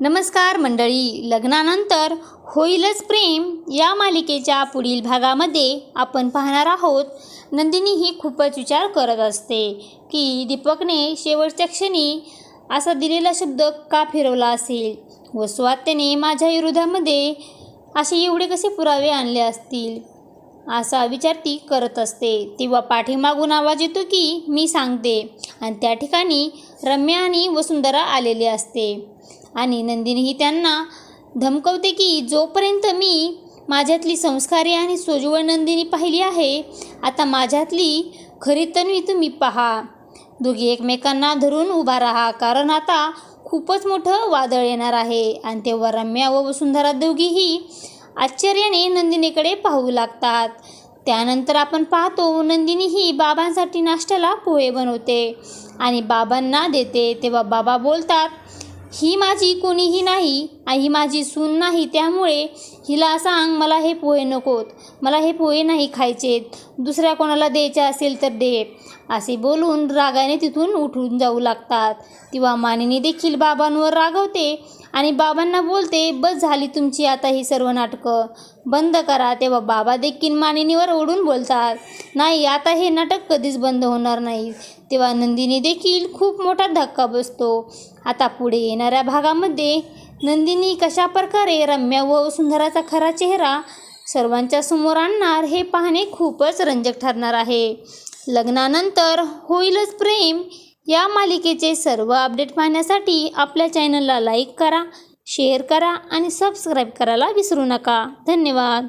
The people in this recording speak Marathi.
नमस्कार मंडळी. लग्नानंतर होईलच प्रेम या मालिकेच्या पुढील भागामध्ये आपण पाहणार आहोत. नंदिनी ही खूपच विचार करत असते की दीपकने शेवटच्या क्षणी असा दिलेला शब्द का फिरवला असेल? व स्वात्याने माझ्या विरोधामध्ये असे एवढे कसे पुरावे आणले असतील? असा विचार ती करत असते. तेव्हा पाठीमागून आवाज येतो की मी सांगते. आणि त्या ठिकाणी रम्या आणि वसुंधरा आलेली असते. आणि नंदिनीही त्यांना धमकवते की जोपर्यंत मी माझ्यातली संस्कारी आणि सोजवळ नंदिनी पाहिली आहे आता माझ्यातली खरी तन्वी तुम्ही पहा. दोघी एकमेकांना धरून उभा राहा कारण आता खूपच मोठं वादळ येणार आहे. आणि तेव्हा रम्या व वसुंधरा दोघीही आश्चर्याने नंदिनीकडे पाहू लागतात. त्यानंतर आपण पाहतो नंदिनी ही बाबांसाठी नाश्त्याला पोहे बनवते आणि बाबांना देते. तेव्हा बाबा बोलतात ही माझी कोणीही नाही आणि ही माझी सून नाही त्यामुळे हिला सांग मला हे पोहे नकोत. मला हे पोहे नाही खायचेत. दुसऱ्या कोणाला द्यायचे असेल तर दे. असे बोलून रागाने तिथून उठून जाऊ लागतात. तेव्हा मानिनी देखील बाबांवर रागवते आणि बाबांना बोलते बस झाली तुमची आता ही सर्व नाटकं. बंद करा. तेव्हा बाबा देखील मानिनीवर ओढून बोलतात नाही आता हे नाटक कधीच बंद होणार नाही. तेव्हा नंदिनी देखील खूप मोठा धक्का बसतो. आता पुढे येणाऱ्या भागामध्ये नंदिनी कशा प्रकारे रम्या व सुंदराचा खरा चेहरा सर्वांच्या समोर आणणार हे पाहणे खूपच रंजक ठरणार आहे. लग्नानंतर होईलच प्रेम. या मालिकेचे सर्व अपडेट पाहण्यासाठी आपल्या चॅनलला लाईक करा शेअर करा आणि सबस्क्राईब करायला विसरू नका. धन्यवाद.